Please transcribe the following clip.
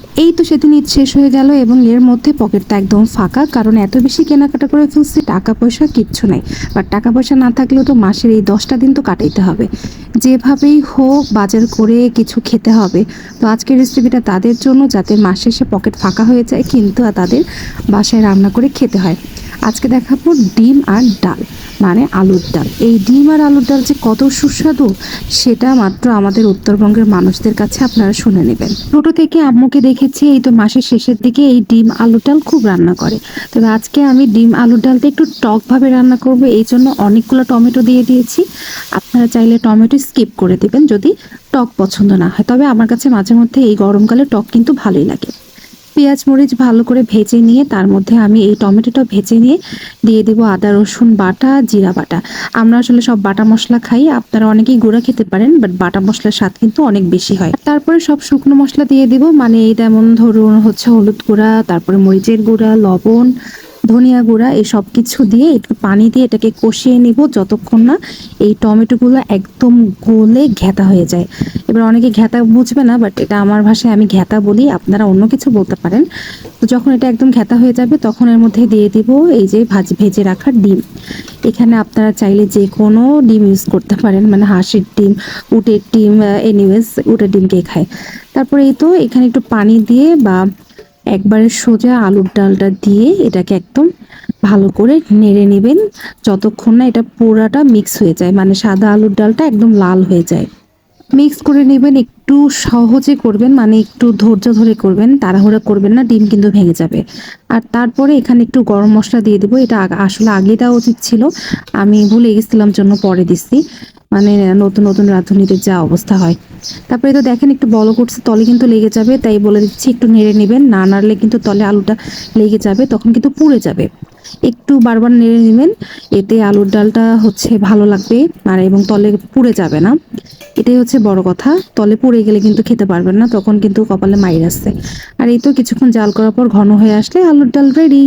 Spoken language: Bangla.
এই তো সেদিন ঈদ শেষ হয়ে গেল এবং এর মধ্যে পকেটটা একদম ফাঁকা, কারণ এত বেশি কেনাকাটা করে ফেলছি টাকা পয়সা কিচ্ছু নাই। বাট টাকা পয়সা না থাকলেও তো মাসের এই দশটা দিন তো কাটাইতে হবে। যেভাবেই হোক বাজার করে কিছু খেতে হবে। তো আজকের রেসিপিটা তাদের জন্য যাতে মাসে শেষে পকেট ফাঁকা হয়ে যায়, কিন্তু তাদের বাসায় রান্না করে খেতে হয়। আজকে দেখাবো ডিম আর ডাল মানে আলুর ডাল। এই ডিম আর আলুর ডাল যে কত সুস্বাদু, সেটা মাত্র আমাদের উত্তরবঙ্গের মানুষদের কাছে আপনারা শুনে নেবেন। ছোটো থেকে আম্মুকে দেখেছি, এই তো মাসের শেষের দিকে এই ডিম আলুর ডাল খুব রান্না করে। তবে আজকে আমি ডিম আলুর ডালটা একটু টকভাবে রান্না করব, এই জন্য অনেকগুলো টমেটো দিয়ে দিয়েছি। আপনারা চাইলে টমেটো স্কিপ করে দেবেন যদি টক পছন্দ না হয়। তবে আমার কাছে মাঝে মধ্যে এই গরমকালে টক কিন্তু ভালোই লাগে। পেঁয়াজ মরিচ ভালো করে ভেজে নিয়ে তার মধ্যে আমি এই টমেটোটা ভেজে নিয়ে দিয়ে দিব আদা, রসুন, বাটা, জিরা বাটা। আমরা আসলে সব বাটা মশলা খাই, আপনারা অনেকেই গুঁড়া খেতে পারেন বাট বাটা মশলার স্বাদ কিন্তু অনেক বেশি হয়। তারপরে সব শুকনো মশলা দিয়ে দিব মানে এই তেমন ধরুন হচ্ছে হলুদ গুঁড়া, তারপরে মরিচের গুঁড়া, লবণ ধনিয়া গুঁড়া, এই সব কিছু দিয়ে একটু পানি দিয়ে এটাকে কষিয়ে নিব যতক্ষণ না এই টমেটোগুলো একদম গলে ঘেতা হয়ে যায়। এবার অনেকে ঘেতা বুঝবে না বাট এটা আমার ভাষায় আমি ঘেতা বলি, আপনারা অন্য কিছু বলতে পারেন। তো যখন এটা একদম ঘেতা হয়ে যাবে, তখন এর মধ্যে দিয়ে দিব এই যে ভাজ, ভেজে রাখা ডিম। এখানে আপনারা চাইলে যে কোনো ডিম ইউজ করতে পারেন মানে হাঁসের ডিম, উটের ডিম এনিওয়েজ উটের ডিম কে খায়। তারপরে এই তো এখানে একটু পানি দিয়ে বা একবারে সোজা আলুর ডালটা দিয়ে এটাকে একদম ভালো করে নেড়ে নেবেন। যতক্ষণ না এটা পোড়াটা মিক্স হয়ে যায় মানে সাদা আলুর ডালটা একদম লাল হয়ে যায়। মিক্স করে নেবেন, একটু সহজে করবেন মানে একটু ধৈর্য ধরে করবেন, তাড়াহুড়া করবেন না, ডিম কিন্তু ভেঙে যাবে। আর তারপরে এখানে একটু গরম মশলা দিয়ে দেবো, এটা আসলে আগে দেওয়া উচিত ছিল, আমি ভুলে গেছিলাম জন্য পরে দিচ্ছি মানে নতুন নতুন রাঁধুনিদের যা অবস্থা হয়। তারপরে তো দেখেন একটু বলো করছে, তলে কিন্তু লেগে যাবে, তাই বলে দিচ্ছি একটু নেড়ে নেবেন, না নাড়লে কিন্তু তলে আলুটা লেগে যাবে, তখন কিন্তু পুড়ে যাবে। একটু বারবার নেড়ে নেবেন, এতে আলুর ডালটা হচ্ছে ভালো লাগবে, আর এবং তলে পুড়ে যাবে না। এটাই হচ্ছে বড় কথা, তলে পুড়ে গেলে কিন্তু খেতে পারবেন না, তখন কিন্তু কপালে মাইর আসছে। আর এই তো কিছুক্ষণ জাল করার পর ঘন হয়ে আসলে আলুর ডাল রেডি